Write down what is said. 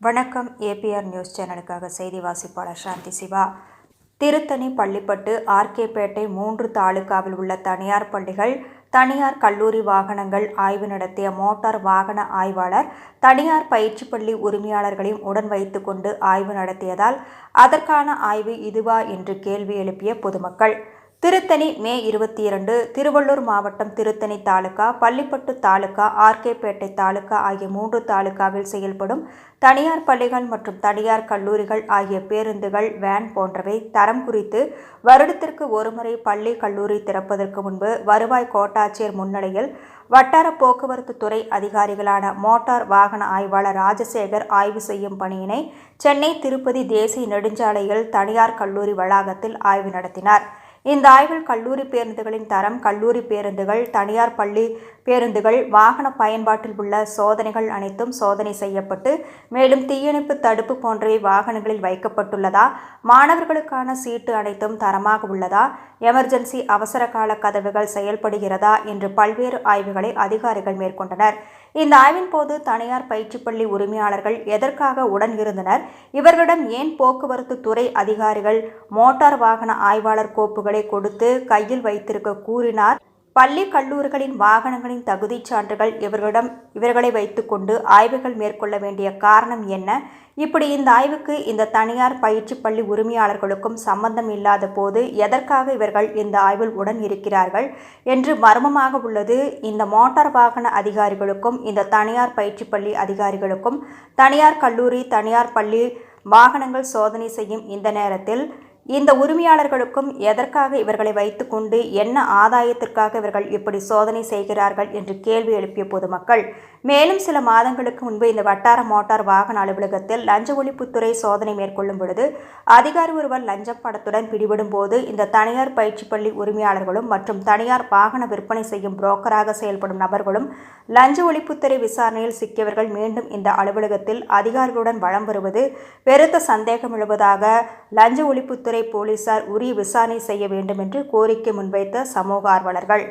வணக்கம். APR news சேனலுக்காக செய்தி வாசிப்பாளர் சாந்தி சிவா. திருத்தணி பள்ளிப்பட்டு ஆர்கேபேட்டை மூன்று தாலுகாவில் உள்ள தனியார் பள்ளிகள் தனியார் கல்லூரி வாகனங்கள் ஆய்வு நடத்திய மோட்டார் வாகன ஆய்வாளர் தனியார் பயிற்சி பள்ளி உரிமையாளர்களையும் உடன் வைத்துக்கொண்டு ஆய்வு நடத்தியதால் அதற்கான ஆய்வு இதுவா என்று கேள்வி எழுப்பிய பொதுமக்கள். திருத்தணி மே இருபத்தி இரண்டு திருவள்ளூர் மாவட்டம் திருத்தணி தாலுகா பள்ளிப்பட்டு தாலுகா ஆர்கேபேட்டை தாலுகா ஆகிய மூன்று தாலுகாவில் செயல்படும் தனியார் பள்ளிகள் மற்றும் தனியார் கல்லூரிகள் ஆகிய பேருந்துகள் வேன் போன்றவை தரம் குறித்து வருடத்திற்கு ஒருமுறை பள்ளி கல்லூரி திறப்பதற்கு முன்பு வருவாய் கோட்டாட்சியர் முன்னிலையில் வட்டார போக்குவரத்து துறை அதிகாரிகளான மோட்டார் வாகன ஆய்வாளர் ராஜசேகர் ஆய்வு செய்யும் பணியினை சென்னை திருப்பதி தேசிய நெடுஞ்சாலையில் தனியார் கல்லூரி வளாகத்தில் ஆய்வு நடத்தினார். இந்த ஆய்வில் கல்லூரி பேருந்துகளின் தரம் கல்லூரி பேருந்துகள் தனியார் பள்ளி பேருந்துகள் வாகன பயன்பாட்டில் உள்ள சோதனைகள் அனைத்தும் சோதனை செய்யப்பட்டு மேலும் தீயணைப்பு தடுப்பு போன்றவை வாகனங்களில் வைக்கப்பட்டுள்ளதா? மாணவர்களுக்கான சீட்டு அனைத்தும் தரமாக உள்ளதா? எமர்ஜென்சி அவசர கால கதவுகள் செயல்படுகிறதா? என்று பல்வேறு ஆய்வுகளை அதிகாரிகள் மேற்கொண்டனர். இந்த ஆய்வின் போது தனியார் பயிற்சி பள்ளி உரிமையாளர்கள் எதற்காக உடன் இருந்தனர்? இவர்களிடம் ஏன் போக்குவரத்து துறை அதிகாரிகள் மோட்டார் வாகன ஆய்வாளர் கோப்புகளை கொடுத்து கையில் வைத்திருக்க கூறினார்? பள்ளி கல்லூரிகளின் வாகனங்களின் தகுதிச் சான்றுகள் இவர்களிடம் இவர்களை வைத்துக்கொண்டு ஆய்வுகள் மேற்கொள்ள வேண்டிய காரணம் என்ன? இப்படி இந்த ஆய்வுக்கு இந்த தனியார் பயிற்சி பள்ளி உரிமையாளர்களுக்கும் சம்பந்தம் இல்லாத போது எதற்காக இவர்கள் இந்த ஆய்வில் உடன் இருக்கிறார்கள் என்று மர்மமாக உள்ளது. இந்த மோட்டார் வாகன அதிகாரிகளுக்கும் இந்த தனியார் பயிற்சி பள்ளி அதிகாரிகளுக்கும் தனியார் கல்லூரி தனியார் பள்ளி வாகனங்கள் சோதனை செய்யும் இந்த நேரத்தில் இந்த உரிமையாளர்களுக்கும் எதற்காக இவர்களை வைத்துக்கொண்டு என்ன ஆதாயத்திற்காக இவர்கள் இப்படி சோதனை செய்கிறார்கள் என்று கேள்வி எழுப்பிய பொதுமக்கள் மேலும் சில மாதங்களுக்கு முன்பு இந்த வட்டார மோட்டார் வாகன அலுவலகத்தில் லஞ்ச ஒழிப்புத்துறை சோதனை மேற்கொள்ளும் பொழுது அதிகாரி ஒருவர் லஞ்சம் படத்துடன் பிடிபடும் போது இந்த தனியார் பயிற்சி பள்ளி உரிமையாளர்களும் மற்றும் தனியார் வாகன விற்பனை செய்யும் புரோக்கராக செயல்படும் நபர்களும் லஞ்ச ஒழிப்புத்துறை விசாரணையில் சிக்கியவர்கள் மீண்டும் இந்த அலுவலகத்தில் அதிகாரிகளுடன் வளம் வருவது பெருத்த சந்தேகம் எழுவதாக லஞ்ச ஒழிப்புத்துறை போலீசார் உரிய விசாரணை செய்ய வேண்டும் என்று கோரிக்கை முன்வைத்த சமூக ஆர்வலர்கள்.